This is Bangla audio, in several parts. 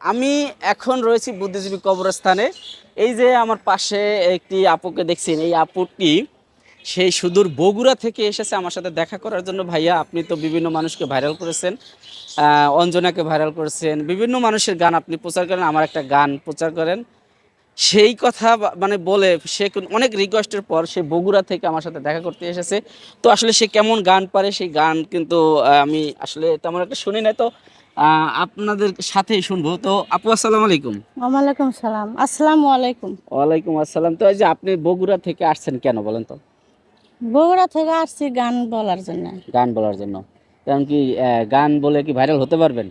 আমি এখন রয়েছি বুদ্ধিজীবী কবরস্থানে। এই যে আমার পাশে একটি আপুকে দেখছেন, এই আপুটি সেই সুদূর বগুড়া থেকে এসেছে আমার সাথে দেখা করার জন্য। ভাইয়া, আপনি তো বিভিন্ন মানুষকে ভাইরাল করেছেন অঞ্জনাকে ভাইরাল করেছেন, বিভিন্ন মানুষের গান আপনি প্রচার করেন, আমার একটা গান প্রচার করেন। সেই কথা মানে বলে সে অনেক রিকোয়েস্টের পর সে বগুড়া থেকে আমার সাথে দেখা করতে এসেছে। তো আসলে সে কেমন গান পারে সেই গান কিন্তু আমি আসলে তেমন একটা শুনি না তো আপনাদের সাথেই শুনব। তো আপু আসসালামু আলাইকুম। ওয়ালাইকুম সালাম। আসসালামু আলাইকুম। ওয়ালাইকুম আসসালাম। তো এই যে আপনি বগুড়া থেকে আসছেন কেন বলেন তো? বগুড়া থেকে আসছি গান বলার জন্য। গান বলার জন্য। কারণ কি গান বলে কি ভাইরাল হতে পারবেন?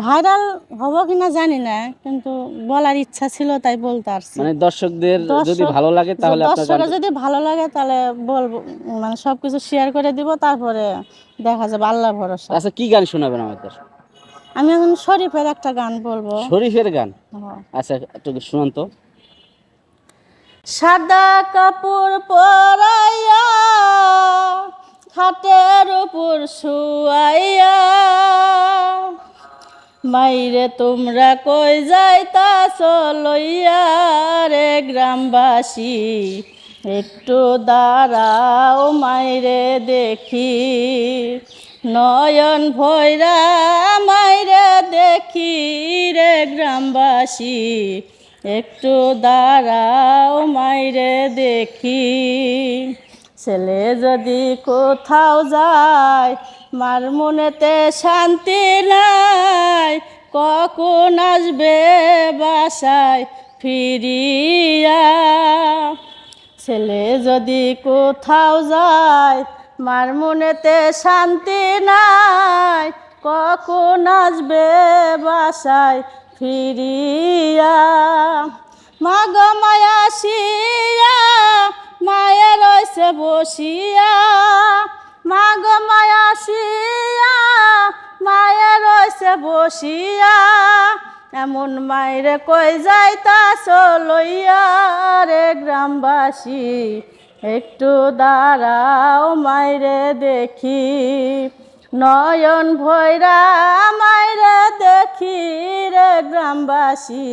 ভাইরাল হব কিনা জানি না কিন্তু বলার ইচ্ছা ছিল তাই বলতে পারছি মানে দর্শকদের যদি ভালো লাগে তাহলে দর্শকের যদি ভালো লাগে তাহলে বলব মানে সবকিছু শেয়ার করে দিব তারপরে দেখা যাবে আল্লাহ ভরসা। আচ্ছা কি গান শোনাবেন আমাদের? আমি এখন শরীফের একটা গান বলব। শরীফের গান? হ্যাঁ। আচ্ছা একটু শুনুন তো। সাদা কাপড় পরাইয়া খাটের উপর শুয়াইয়া মাইরে তোমরা কই যাইতাছ লইয়া রে গ্রামবাসী? একটু দাঁড়াও মাইরে দেখি। নয়ন ভৈরা মাইরে দেখি রে গ্রামবাসী। একটু দাঁড়াও মাইরে দেখি। ছেলে যদি কোথাও যায় মার মনেতে শান্তি নাই, কখন আসবে বাসায় ফিরিয়া? ছেলে যদি কোথাও যায়, মার মনেতে শান্তি নাই, কখন আসবে বাসায় ফিরিয়া? মাগ মায়া রয়েছে বসিয়া। মাগ মায়াসিয়া মায়া রয়েছে বসিয়া, এমন মায়েরে কই যাইতাছ লইয়া রে গ্রামবাসী? একটু দাঁড়াও মাইরে দেখি, নয়ন ভৈরা মাইরে দেখি রে গ্রামবাসী।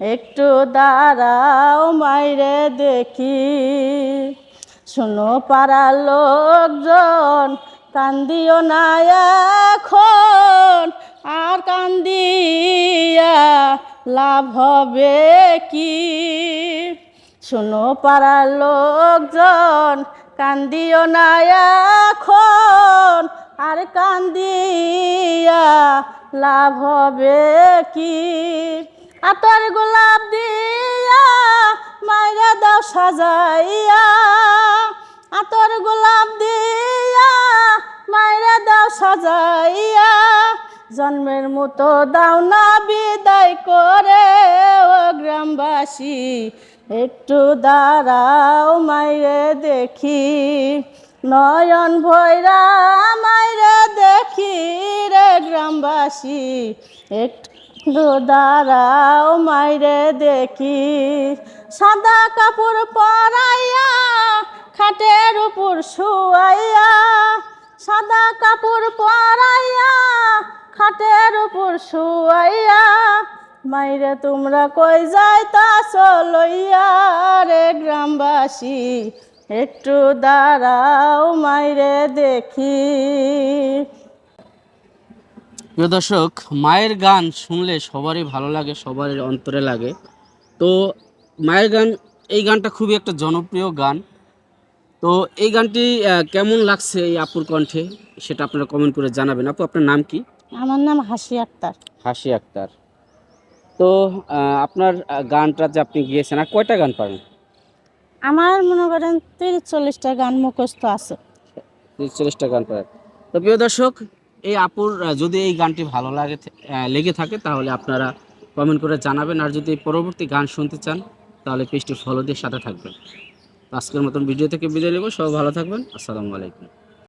একটু দাঁড়াও মাইরে দেখি। শোনো পাড়ার লোকজন, কান্দিও না এখন। আর কান্দিয়া লাভ হবে কি? শোনো পাড়ার লোকজন, কান্দিও না এখন। আর কান্দিয়া লাভ হবে কি? আতর গোলাপ দিয়া মাইরা দাও সাজাইয়া। আতর গোলাপ দিয়া মাইরা দাও সাজাইয়া। জন্মের মতো দাও না বিদায় করে, ও গ্রামবাসী, একটু দাঁড়াও মাইরে দেখি। নয়ন ভৈরা মাইরে দেখি রে গ্রামবাসী, একটু দাঁড়াও মাইরে দেখি। সাদা কাপড় পরাইয়া খাটের উপর শুয়াইয়া, সাদা কাপড় পরাইয়া খাটের উপর শুয়াইয়া, মাইরে তোমরা কই যাইতাছ লইয়া রে গ্রামবাসী? একটু দাঁড়াও মাইরে দেখি। প্রিয় দর্শক, মায়ের গান শুনলে সবারই ভালো লাগে, সবারই অন্তরে লাগে। তো মায়ের গান, এই গানটা খুবই একটা জনপ্রিয় গান। তো এই গানটি কেমন লাগছে এই আপুর কণ্ঠে? সেটা আপনারা কমেন্ট করে জানাবেন। আপু আপনার নাম কি? আমার নাম হাসি আক্তার। হাসি আক্তার। তো আপনার গানটা যে আপনি গিয়েছেন আর কয়টা গান পারেন? আমার মনে করেন তিরিশ চল্লিশটা গান মুখস্থ আছে। তিরিশ চল্লিশটা গান পারেন। তো প্রিয় দর্শক এই আপুর যদি এই গানটি ভালো লাগে লেগে থাকে তাহলে আপনারা কমেন্ট করে জানাবেন। আর যদি পরবর্তী গান শুনতে চান তাহলে পেজটি ফলো দিয়ে সাথে থাকবেন। আজকের মতন ভিডিও থেকে বিদায় নেব। সব ভালো থাকবেন। আসসালামু আলাইকুম।